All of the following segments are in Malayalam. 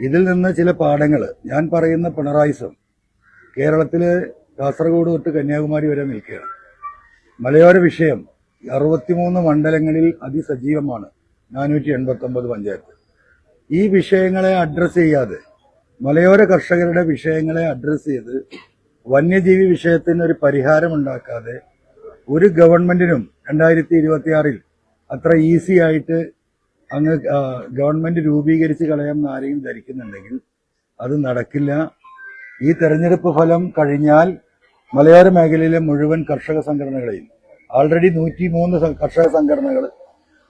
ഇതിൽ നിന്ന് ചില പാഠങ്ങൾ ഞാൻ പറയുന്ന പിണറായിസം കേരളത്തിൽ കാസർഗോഡ് തൊട്ട് കന്യാകുമാരി വരെ നിൽക്കുകയാണ്. മലയോര വിഷയം അറുപത്തിമൂന്ന് മണ്ഡലങ്ങളിൽ അതിസജീവമാണ്. നാനൂറ്റി എൺപത്തി ഒമ്പത് പഞ്ചായത്ത്. ഈ വിഷയങ്ങളെ അഡ്രസ് ചെയ്യാതെ മലയോര കർഷകരുടെ വിഷയങ്ങളെ അഡ്രസ് ചെയ്ത് വന്യജീവി വിഷയത്തിന് ഒരു പരിഹാരമുണ്ടാക്കാതെ ഒരു ഗവൺമെന്റിനും രണ്ടായിരത്തി ഇരുപത്തിയാറിൽ അത്ര ഈസി ആയിട്ട് അങ്ങ് ഗവൺമെന്റ് രൂപീകരിച്ച് കളയാമെന്ന് ആരെങ്കിലും ധരിക്കുന്നുണ്ടെങ്കിൽ അത് നടക്കില്ല. ഈ തെരഞ്ഞെടുപ്പ് ഫലം കഴിഞ്ഞാൽ മലയോര മേഖലയിലെ മുഴുവൻ കർഷക സംഘടനകളെയും ആൾറെഡി നൂറ്റി മൂന്ന് കർഷക സംഘടനകൾ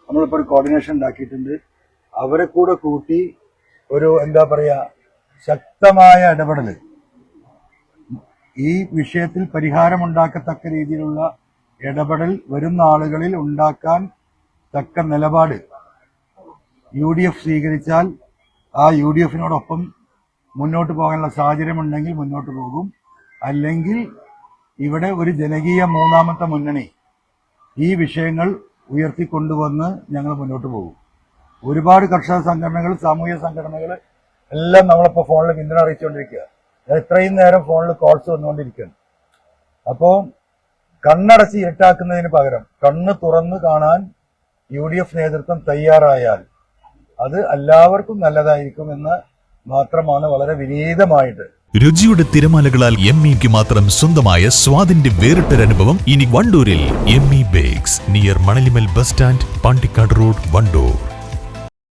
നമ്മളിപ്പോൾ ഒരു കോർഡിനേഷൻ ഉണ്ടാക്കിയിട്ടുണ്ട്. അവരെ കൂടെ കൂട്ടി ഒരു എന്താ പറയുക ശക്തമായ ഇടപെടൽ ഈ വിഷയത്തിൽ പരിഹാരമുണ്ടാക്കത്തക്ക രീതിയിലുള്ള ഇടപെടൽ വരുന്ന ആളുകളിൽ ഉണ്ടാക്കാൻ തക്ക നിലപാട് യു ഡി എഫ് സ്വീകരിച്ചാൽ ആ യു ഡി എഫിനോടൊപ്പം മുന്നോട്ട് പോകാനുള്ള സാഹചര്യമുണ്ടെങ്കിൽ മുന്നോട്ട് പോകും. അല്ലെങ്കിൽ ഇവിടെ ഒരു ജനകീയ മൂന്നാമത്തെ മുന്നണി ഈ വിഷയങ്ങൾ ഉയർത്തിക്കൊണ്ടുവന്ന് ഞങ്ങൾ മുന്നോട്ട് പോകും. ഒരുപാട് കർഷക സംഘടനകൾ സാമൂഹ്യ സംഘടനകൾ എല്ലാം നമ്മളിപ്പോൾ ഫോണിൽ പിന്തുണ അറിയിച്ചുകൊണ്ടിരിക്കുക. ഇത്രയും നേരം ഫോണിൽ കോൾസ് വന്നുകൊണ്ടിരിക്കുകയാണ് അപ്പോൾ കണ്ണടച്ച് ഇരുട്ടാക്കുന്നതിന് പകരം കണ്ണ് തുറന്ന് കാണാൻ യു ഡി എഫ് നേതൃത്വം തയ്യാറായാൽ അത് എല്ലാവർക്കും നല്ലതായിരിക്കും എന്ന് മാത്രമാണ് വളരെ വിനീതമായിട്ട്. രുചിയുടെ തിരമാലകളാൽ എം ഇക്ക് മാത്രം സ്വന്തമായ സ്വാദിന്റെ വേറിട്ടൊരനുഭവം ഇനി വണ്ടൂരിൽ M E bakes near Manalimal bus stand Pandikkad road Wandoor.